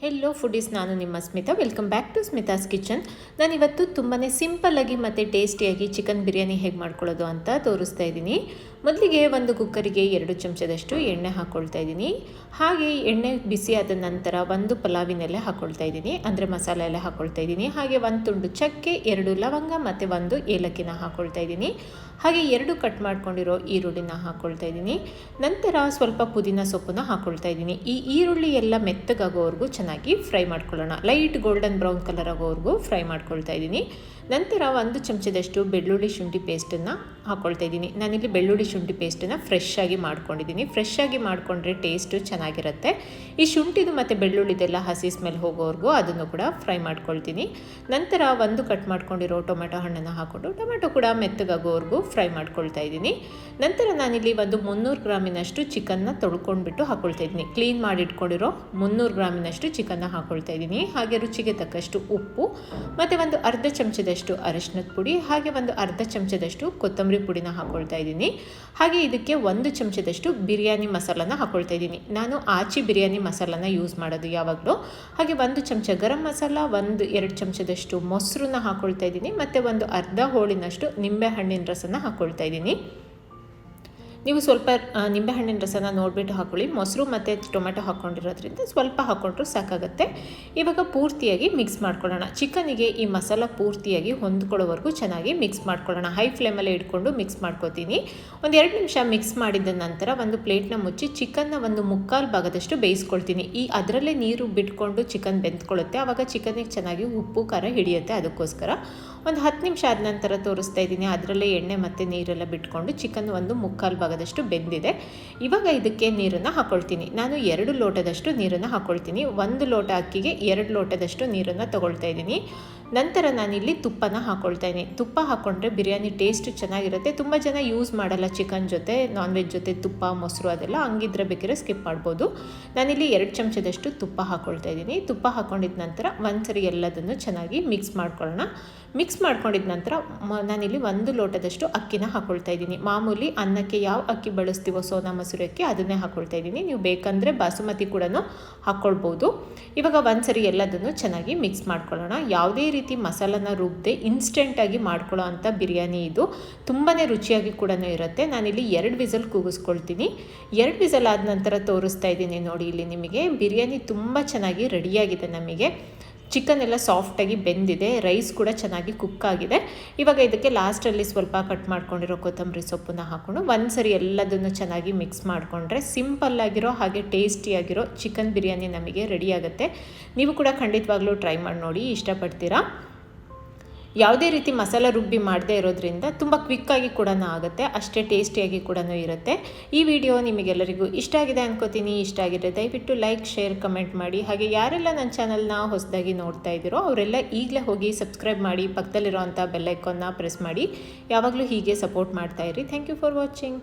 Hello foodies ನಾನು ನಿಮ್ಮ Smita. Welcome back to Smita's kitchen ನಾನಿವತ್ತು ತುಂಬಾ ಸಿಂಪಲ್ಲಾಗಿ ಮತ್ತು ಟೇಸ್ಟಿಯಾಗಿ ಚಿಕನ್ ಬಿರಿಯಾನಿ ಹೇಗೆ ಮಾಡ್ಕೊಳ್ಳೋದು ಅಂತ ತೋರಿಸ್ತಾ ಇದ್ದೀನಿ. ಮೊದಲಿಗೆ ಒಂದು ಕುಕ್ಕರಿಗೆ ಎರಡು ಚಮಚದಷ್ಟು ಎಣ್ಣೆ ಹಾಕ್ಕೊಳ್ತಾ ಇದ್ದೀನಿ. ಹಾಗೆ ಎಣ್ಣೆ ಬಿಸಿ ಆದ ನಂತರ ಒಂದು ಪಲಾವಿನಲ್ಲೇ ಹಾಕ್ಕೊಳ್ತಾ ಇದ್ದೀನಿ. ಅಂದರೆ ಮಸಾಲೆ ಎಲ್ಲ ಹಾಕ್ಕೊಳ್ತಾ ಇದ್ದೀನಿ. ಹಾಗೆ ಒಂದು ತುಂಡು ಚಕ್ಕೆ, ಎರಡು ಲವಂಗ ಮತ್ತು ಒಂದು ಏಲಕ್ಕಿನ ಹಾಕ್ಕೊಳ್ತಾ ಇದ್ದೀನಿ. ಹಾಗೆ ಎರಡು ಕಟ್ ಮಾಡ್ಕೊಂಡಿರೋ ಈರುಳ್ಳಿನ ಹಾಕ್ಕೊಳ್ತಾ ಇದ್ದೀನಿ. ನಂತರ ಸ್ವಲ್ಪ ಪುದೀನ ಸೊಪ್ಪನ್ನ ಹಾಕ್ಕೊಳ್ತಾ ಇದ್ದೀನಿ. ಈ ಈರುಳ್ಳಿ ಎಲ್ಲ ಮೆತ್ತಗಾಗೋವರೆಗೂ ಚೆನ್ನಾಗಿ ಫ್ರೈ ಮಾಡ್ಕೊಳ್ಳೋಣ. ಲೈಟ್ ಗೋಲ್ಡನ್ ಬ್ರೌನ್ ಕಲರ್ ಆಗೋವರೆಗೂ ಫ್ರೈ ಮಾಡ್ಕೊಳ್ತಾ ಇದ್ದೀನಿ. ನಂತರ ಒಂದು ಚಮಚದಷ್ಟು ಬೆಳ್ಳುಳ್ಳಿ ಶುಂಠಿ ಪೇಸ್ಟನ್ನು ಹಾಕ್ಕೊಳ್ತಾ ಇದ್ದೀನಿ. ನಾನಿಲ್ಲಿ ಬೆಳ್ಳುಳ್ಳಿ ಶುಂಠಿ ಪೇಸ್ಟನ್ನು ಫ್ರೆಶ್ ಆಗಿ ಮಾಡ್ಕೊಂಡಿದ್ದೀನಿ. ಫ್ರೆಶ್ ಆಗಿ ಮಾಡಿಕೊಂಡ್ರೆ ಟೇಸ್ಟು ಚೆನ್ನಾಗಿರುತ್ತೆ. ಈ ಶುಂಠಿದು ಮತ್ತು ಬೆಳ್ಳುಳ್ಳಿದೆಲ್ಲ ಹಸಿ ಸ್ಮೆಲ್ ಹೋಗೋವರೆಗೂ ಅದನ್ನು ಕೂಡ ಫ್ರೈ ಮಾಡ್ಕೊಳ್ತೀನಿ. ನಂತರ ಒಂದು ಕಟ್ ಮಾಡ್ಕೊಂಡಿರೋ ಟೊಮೆಟೊ ಹಣ್ಣನ್ನು ಹಾಕ್ಕೊಂಡು ಟೊಮೆಟೊ ಕೂಡ ಮೆತ್ತಗಾಗೋವರೆಗೂ ಫ್ರೈ ಮಾಡ್ಕೊಳ್ತಾ ಇದ್ದೀನಿ. ನಂತರ ನಾನಿಲ್ಲಿ ಒಂದು ಮುನ್ನೂರು ಗ್ರಾಮಿನಷ್ಟು ಚಿಕನ್ನ ತೊಳ್ಕೊಂಡ್ಬಿಟ್ಟು ಹಾಕ್ಕೊಳ್ತಾ ಇದ್ದೀನಿ. ಕ್ಲೀನ್ ಮಾಡಿ ಇಟ್ಕೊಂಡಿರೋ ಮುನ್ನೂರು ಗ್ರಾಮಿನಷ್ಟು ಚಿಕನ್ನ ಹಾಕ್ಕೊಳ್ತಾ ಇದ್ದೀನಿ. ಹಾಗೆ ರುಚಿಗೆ ತಕ್ಕಷ್ಟು ಉಪ್ಪು, ಮತ್ತು ಒಂದು ಅರ್ಧ ಚಮಚದಷ್ಟು ಅರಶಿನದ ಪುಡಿ, ಹಾಗೆ ಒಂದು ಅರ್ಧ ಚಮಚದಷ್ಟು ಕೊತ್ತಂಬರಿ ಪುಡಿನ ಹಾಕ್ಕೊಳ್ತಾ ಇದ್ದೀನಿ. ಹಾಗೆ ಇದಕ್ಕೆ ಒಂದು ಚಮಚದಷ್ಟು ಬಿರಿಯಾನಿ ಮಸಾಲನ ಹಾಕ್ಕೊಳ್ತಾ ಇದ್ದೀನಿ. ನಾನು ಆಚಿ ಬಿರಿಯಾನಿ ಮಸಾಲನ ಯೂಸ್ ಮಾಡೋದು ಯಾವಾಗಲೂ. ಹಾಗೆ ಒಂದು ಚಮಚ ಗರಂ ಮಸಾಲ, ಒಂದು ಎರಡು ಚಮಚದಷ್ಟು ಮೊಸರನ್ನ ಹಾಕ್ಕೊಳ್ತಾ ಇದ್ದೀನಿ. ಮತ್ತು ಒಂದು ಅರ್ಧ ಹೋಳಿನಷ್ಟು ನಿಂಬೆ ಹಣ್ಣಿನ ರಸನ ಹಾಕ್ಕೊಳ್ತಾ ಇದ್ದೀನಿ. ನೀವು ಸ್ವಲ್ಪ ನಿಂಬೆಹಣ್ಣಿನ ರಸನ ನೋಡಿಬಿಟ್ಟು ಹಾಕೊಳ್ಳಿ. ಮೊಸರು ಮತ್ತು ಟೊಮೆಟೊ ಹಾಕ್ಕೊಂಡಿರೋದ್ರಿಂದ ಸ್ವಲ್ಪ ಹಾಕ್ಕೊಂಡ್ರೂ ಸಾಕಾಗುತ್ತೆ. ಇವಾಗ ಪೂರ್ತಿಯಾಗಿ ಮಿಕ್ಸ್ ಮಾಡ್ಕೊಳ್ಳೋಣ. ಚಿಕನಿಗೆ ಈ ಮಸಾಲ ಪೂರ್ತಿಯಾಗಿ ಹೊಂದ್ಕೊಳ್ಳೋವರೆಗೂ ಚೆನ್ನಾಗಿ ಮಿಕ್ಸ್ ಮಾಡ್ಕೊಳ್ಳೋಣ. ಹೈ ಫ್ಲೇಮಲ್ಲೇ ಇಟ್ಕೊಂಡು ಮಿಕ್ಸ್ ಮಾಡ್ಕೋತೀನಿ. ಒಂದು ಎರಡು ನಿಮಿಷ ಮಿಕ್ಸ್ ಮಾಡಿದ ನಂತರ ಒಂದು ಪ್ಲೇಟ್ನ ಮುಚ್ಚಿ ಚಿಕನ್ನ ಒಂದು ಮುಕ್ಕಾಲು ಭಾಗದಷ್ಟು ಬೇಯಿಸ್ಕೊಳ್ತೀನಿ. ಈ ಅದರಲ್ಲೇ ನೀರು ಬಿಟ್ಕೊಂಡು ಚಿಕನ್ ಬೆಂದ್ಕೊಳ್ಳುತ್ತೆ. ಆವಾಗ ಚಿಕನಿಗೆ ಚೆನ್ನಾಗಿ ಉಪ್ಪು, ಖಾರ ಹಿಡಿಯುತ್ತೆ ಅದಕ್ಕೋಸ್ಕರ. ಒಂದು ಹತ್ತು ನಿಮಿಷ ಆದ ನಂತರ ತೋರಿಸ್ತಾ ಇದ್ದೀನಿ. ಅದರಲ್ಲೇ ಎಣ್ಣೆ ಮತ್ತು ನೀರೆಲ್ಲ ಬಿಟ್ಕೊಂಡು ಚಿಕನ್ ಒಂದು ಮುಕ್ಕಾಲು ಭಾಗದಷ್ಟು ಬೆಂದಿದೆ. ಇವಾಗ ಇದಕ್ಕೆ ನೀರನ್ನು ಹಾಕ್ಕೊಳ್ತೀನಿ ನಾನು ಎರಡು ಲೋಟದಷ್ಟು ನೀರನ್ನು ಹಾಕ್ಕೊಳ್ತೀನಿ ಒಂದು ಲೋಟ ಅಕ್ಕಿಗೆ ಎರಡು ಲೋಟದಷ್ಟು ನೀರನ್ನು ತಗೊಳ್ತಾ ಇದ್ದೀನಿ. ನಂತರ ನಾನಿಲ್ಲಿ ತುಪ್ಪನ ಹಾಕ್ಕೊಳ್ತಾ ಇದ್ದೀನಿ ತುಪ್ಪ ಹಾಕ್ಕೊಂಡ್ರೆ ಬಿರಿಯಾನಿ ಟೇಸ್ಟ್ ಚೆನ್ನಾಗಿರುತ್ತೆ. ತುಂಬ ಜನ ಯೂಸ್ ಮಾಡಲ್ಲ ಚಿಕನ್ ಜೊತೆ ನಾನ್ ವೆಜ್ ಜೊತೆ ತುಪ್ಪ, ಮೊಸರು ಅದೆಲ್ಲ. ಹಂಗಿದ್ರೆ ಬೇಕಿದ್ರೆ ಸ್ಕಿಪ್ ಮಾಡ್ಬೋದು. ನಾನಿಲ್ಲಿ ಎರಡು ಚಮಚದಷ್ಟು ತುಪ್ಪ ಹಾಕ್ಕೊಳ್ತಾ ಇದ್ದೀನಿ. ತುಪ್ಪ ಹಾಕ್ಕೊಂಡಿದ ನಂತರ ಒಂದ್ಸರಿ ಎಲ್ಲದನ್ನು ಚೆನ್ನಾಗಿ ಮಿಕ್ಸ್ ಮಾಡ್ಕೊಳ್ಳೋಣ. ಮಿಕ್ಸ್ ಮಾಡ್ಕೊಂಡಿದ ನಂತರ ನಾನಿಲ್ಲಿ ಒಂದು ಲೋಟದಷ್ಟು ಅಕ್ಕಿನ ಹಾಕ್ಕೊಳ್ತಾ ಇದ್ದೀನಿ. ಮಾಮೂಲಿ ಅನ್ನಕ್ಕೆ ಯಾವ ಅಕ್ಕಿ ಬಳಸ್ತೀವೋ ಸೋನಾ ಮೊಸರು ಅಕ್ಕಿ ಅದನ್ನೇ ಹಾಕ್ಕೊಳ್ತಾ ಇದ್ದೀನಿ. ನೀವು ಬೇಕಂದರೆ ಬಾಸುಮತಿ ಕೂಡ ಹಾಕ್ಕೊಳ್ಬೋದು ಇವಾಗ ಒಂದ್ಸರಿ ಎಲ್ಲದನ್ನು ಚೆನ್ನಾಗಿ ಮಿಕ್ಸ್ ಮಾಡ್ಕೊಳ್ಳೋಣ. ಯಾವುದೇ ರೀತಿ ಮಸಾಲನ ರುಬ್ಬದೆ ಇನ್ಸ್ಟೆಂಟಾಗಿ ಮಾಡ್ಕೊಳ್ಳೋ ಅಂಥ ಬಿರಿಯಾನಿ ಇದು. ತುಂಬಾ ರುಚಿಯಾಗಿ ಕೂಡ ಇರುತ್ತೆ. ನಾನಿಲ್ಲಿ ಎರಡು ವಿಸಲ್ ಕೂಗಿಸ್ಕೊಳ್ತೀನಿ. ಎರಡು ವಿಸಲ್ ಆದ ನಂತರ ತೋರಿಸ್ತಾ ಇದ್ದೀನಿ ನೋಡಿ ಇಲ್ಲಿ ನಿಮಗೆ. ಬಿರಿಯಾನಿ ತುಂಬ ಚೆನ್ನಾಗಿ ರೆಡಿಯಾಗಿದೆ ನಮಗೆ. ಚಿಕನ್ ಎಲ್ಲ ಸಾಫ್ಟಾಗಿ ಬೆಂದಿದೆ ರೈಸ್ ಕೂಡ ಚೆನ್ನಾಗಿ ಕುಕ್ ಆಗಿದೆ. ಇವಾಗ ಇದಕ್ಕೆ ಲಾಸ್ಟಲ್ಲಿ ಸ್ವಲ್ಪ ಕಟ್ ಮಾಡ್ಕೊಂಡಿರೋ ಕೊತ್ತಂಬರಿ ಸೊಪ್ಪನ್ನು ಹಾಕ್ಕೊಂಡು ಒಂದು ಸರಿ ಎಲ್ಲದನ್ನು ಚೆನ್ನಾಗಿ ಮಿಕ್ಸ್ ಮಾಡಿಕೊಂಡ್ರೆ ಸಿಂಪಲ್ ಆಗಿರೋ ಹಾಗೆ ಟೇಸ್ಟಿಯಾಗಿರೋ ಚಿಕನ್ ಬಿರಿಯಾನಿ ನಮಗೆ ರೆಡಿ ಆಗುತ್ತೆ. ನೀವು ಕೂಡ ಖಂಡಿತವಾಗ್ಲೂ ಟ್ರೈ ಮಾಡಿ ನೋಡಿ, ಇಷ್ಟಪಡ್ತೀರಾ? ಯಾವುದೇ ರೀತಿ ಮಸಾಲ ರುಬ್ಬಿ ಮಾಡದೇ ಇರೋದ್ರಿಂದ ತುಂಬ ಕ್ವಿಕ್ಕಾಗಿ ಕೂಡ ಆಗುತ್ತೆ, ಅಷ್ಟೇ ಟೇಸ್ಟಿಯಾಗಿ ಕೂಡ ಇರುತ್ತೆ. ಈ ವಿಡಿಯೋ ನಿಮಗೆಲ್ಲರಿಗೂ ಇಷ್ಟ ಆಗಿದೆ ಅನ್ಕೋತೀನಿ. ಇಷ್ಟ ಆಗಿದೆ ದಯವಿಟ್ಟು ಲೈಕ್ ಶೇರ್ ಕಮೆಂಟ್ ಮಾಡಿ. ಹಾಗೆ ಯಾರೆಲ್ಲ ನನ್ನ ಚಾನಲ್ನ ಹೊಸದಾಗಿ ನೋಡ್ತಾ ಇದ್ದೀರೋ ಅವರೆಲ್ಲ ಈಗಲೇ ಹೋಗಿ ಸಬ್ಸ್ಕ್ರೈಬ್ ಮಾಡಿ, ಪಕ್ಕದಲ್ಲಿರೋವಂಥ ಬೆಲ್ಲೈಕನ್ನ ಪ್ರೆಸ್ ಮಾಡಿ. ಯಾವಾಗಲೂ ಹೀಗೆ ಸಪೋರ್ಟ್ ಮಾಡ್ತಾ ಇರಿ. Thank you for watching